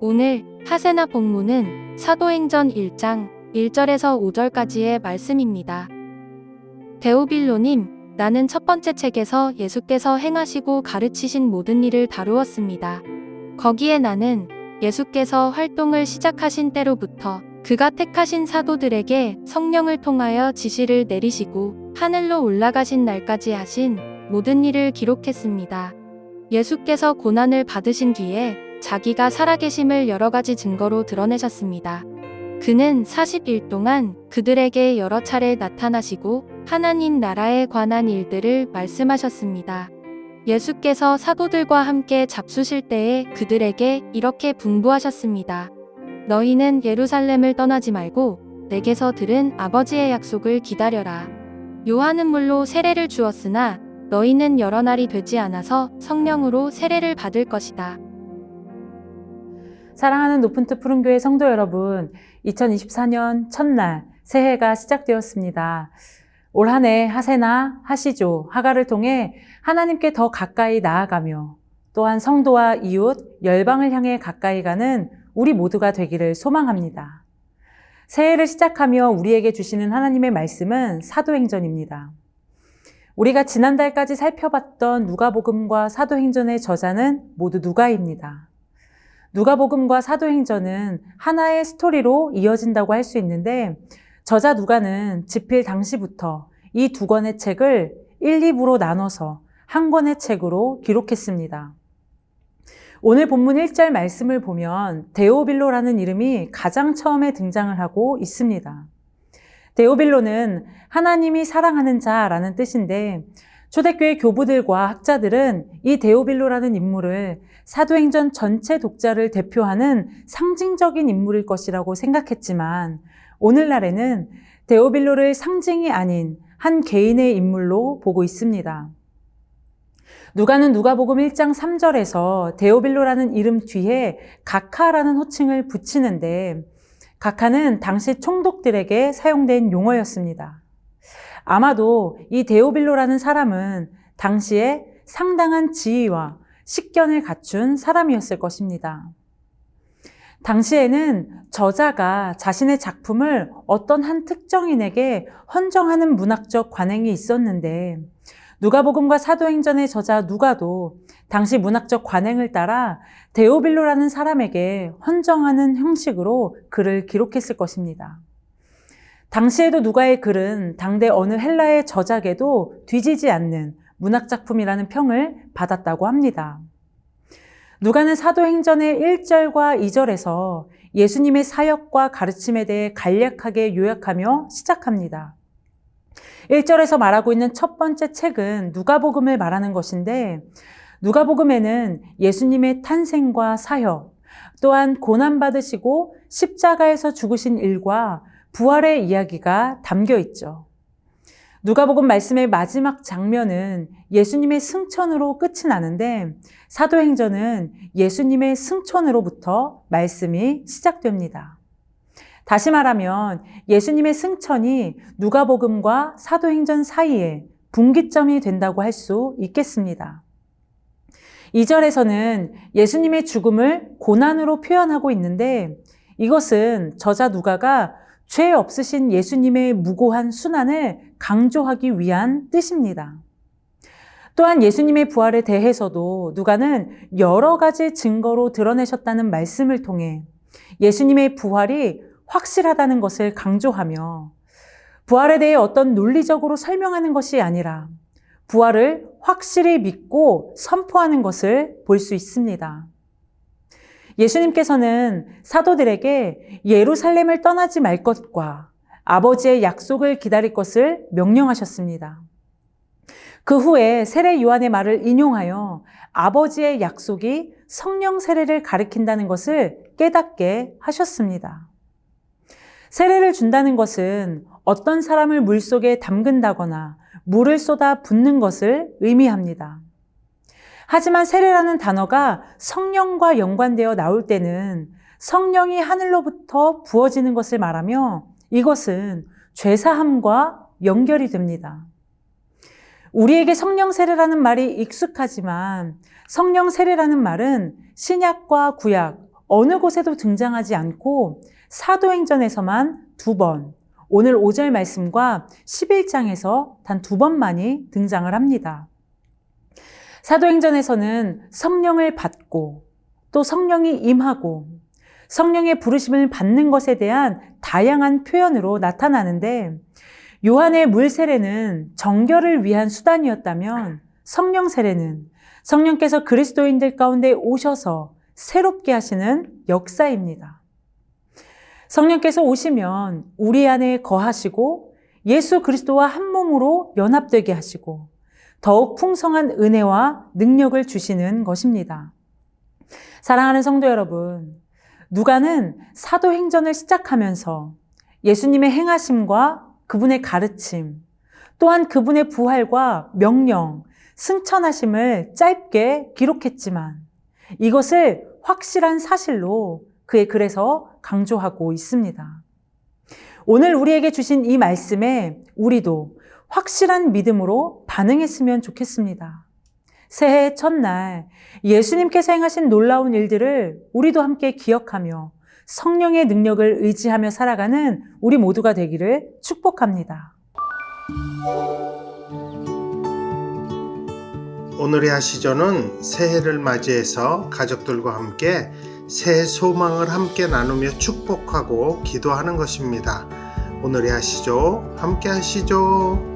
오늘 하세나 본문은 사도행전 1장 1절에서 5절까지의 말씀입니다. 데오빌로님, 나는 첫 번째 책에서 예수께서 행하시고 가르치신 모든 일을 다루었습니다. 거기에 나는 예수께서 활동을 시작하신 때로부터 그가 택하신 사도들에게 성령을 통하여 지시를 내리시고 하늘로 올라가신 날까지 하신 모든 일을 기록했습니다. 예수께서 고난을 받으신 뒤에 자기가 살아계심을 여러 가지 증거로 드러내셨습니다. 그는 40일 동안 그들에게 여러 차례 나타나시고 하나님 나라에 관한 일들을 말씀하셨습니다. 예수께서 사도들과 함께 잡수실 때에 그들에게 이렇게 분부하셨습니다. 너희는 예루살렘을 떠나지 말고 내게서 들은 아버지의 약속을 기다려라. 요한은 물로 세례를 주었으나 너희는 여러 날이 되지 않아서 성령으로 세례를 받을 것이다. 사랑하는 높은트 푸른 교회 성도 여러분, 2024년 첫날 새해가 시작되었습니다. 올 한 해 하세나, 하시조, 하가를 통해 하나님께 더 가까이 나아가며 또한 성도와 이웃, 열방을 향해 가까이 가는 우리 모두가 되기를 소망합니다. 새해를 시작하며 우리에게 주시는 하나님의 말씀은 사도행전입니다. 우리가 지난달까지 살펴봤던 누가복음과 사도행전의 저자는 모두 누가입니다. 누가복음과 사도행전은 하나의 스토리로 이어진다고 할 수 있는데 저자 누가는 집필 당시부터 이 두 권의 책을 1, 2부로 나눠서 한 권의 책으로 기록했습니다. 오늘 본문 1절 말씀을 보면 데오빌로라는 이름이 가장 처음에 등장을 하고 있습니다. 데오빌로는 하나님이 사랑하는 자라는 뜻인데 초대교회 교부들과 학자들은 이 데오빌로라는 인물을 사도행전 전체 독자를 대표하는 상징적인 인물일 것이라고 생각했지만 오늘날에는 데오빌로를 상징이 아닌 한 개인의 인물로 보고 있습니다. 누가는 누가복음 1장 3절에서 데오빌로라는 이름 뒤에 가카라는 호칭을 붙이는데 가카는 당시 총독들에게 사용된 용어였습니다. 아마도 이 데오빌로라는 사람은 당시에 상당한 지위와 식견을 갖춘 사람이었을 것입니다. 당시에는 저자가 자신의 작품을 어떤 한 특정인에게 헌정하는 문학적 관행이 있었는데 누가복음과 사도행전의 저자 누가도 당시 문학적 관행을 따라 데오빌로라는 사람에게 헌정하는 형식으로 글을 기록했을 것입니다. 당시에도 누가의 글은 당대 어느 헬라의 저작에도 뒤지지 않는 문학작품이라는 평을 받았다고 합니다. 누가는 사도행전의 1절과 2절에서 예수님의 사역과 가르침에 대해 간략하게 요약하며 시작합니다. 1절에서 말하고 있는 첫 번째 책은 누가복음을 말하는 것인데 누가복음에는 예수님의 탄생과 사역, 또한 고난 받으시고 십자가에서 죽으신 일과 부활의 이야기가 담겨 있죠. 누가복음 말씀의 마지막 장면은 예수님의 승천으로 끝이 나는데 사도행전은 예수님의 승천으로부터 말씀이 시작됩니다. 다시 말하면 예수님의 승천이 누가복음과 사도행전 사이에 분기점이 된다고 할 수 있겠습니다. 2절에서는 예수님의 죽음을 고난으로 표현하고 있는데 이것은 저자 누가가 죄 없으신 예수님의 무고한 순환을 강조하기 위한 뜻입니다. 또한 예수님의 부활에 대해서도 누가는 여러 가지 증거로 드러내셨다는 말씀을 통해 예수님의 부활이 확실하다는 것을 강조하며 부활에 대해 어떤 논리적으로 설명하는 것이 아니라 부활을 확실히 믿고 선포하는 것을 볼 수 있습니다. 예수님께서는 사도들에게 예루살렘을 떠나지 말 것과 아버지의 약속을 기다릴 것을 명령하셨습니다. 그 후에 세례 요한의 말을 인용하여 아버지의 약속이 성령 세례를 가리킨다는 것을 깨닫게 하셨습니다. 세례를 준다는 것은 어떤 사람을 물 속에 담근다거나 물을 쏟아 붓는 것을 의미합니다. 하지만 세례라는 단어가 성령과 연관되어 나올 때는 성령이 하늘로부터 부어지는 것을 말하며 이것은 죄사함과 연결이 됩니다. 우리에게 성령 세례라는 말이 익숙하지만 성령 세례라는 말은 신약과 구약 어느 곳에도 등장하지 않고 사도행전에서만 두 번, 오늘 5절 말씀과 11장에서 단 두 번만이 등장을 합니다. 사도행전에서는 성령을 받고 또 성령이 임하고 성령의 부르심을 받는 것에 대한 다양한 표현으로 나타나는데 요한의 물 세례는 정결을 위한 수단이었다면 성령 세례는 성령께서 그리스도인들 가운데 오셔서 새롭게 하시는 역사입니다. 성령께서 오시면 우리 안에 거하시고 예수 그리스도와 한 몸으로 연합되게 하시고 더욱 풍성한 은혜와 능력을 주시는 것입니다. 사랑하는 성도 여러분, 누가는 사도행전을 시작하면서 예수님의 행하심과 그분의 가르침, 또한 그분의 부활과 명령, 승천하심을 짧게 기록했지만 이것을 확실한 사실로 그의 글에서 강조하고 있습니다. 오늘 우리에게 주신 이 말씀에 우리도 확실한 믿음으로 반응했으면 좋겠습니다. 새해 첫날 예수님께서 행하신 놀라운 일들을 우리도 함께 기억하며 성령의 능력을 의지하며 살아가는 우리 모두가 되기를 축복합니다. 오늘의 하시조는 새해를 맞이해서 가족들과 함께 새해 소망을 함께 나누며 축복하고 기도하는 것입니다. 오늘의 하시조 함께 하시죠.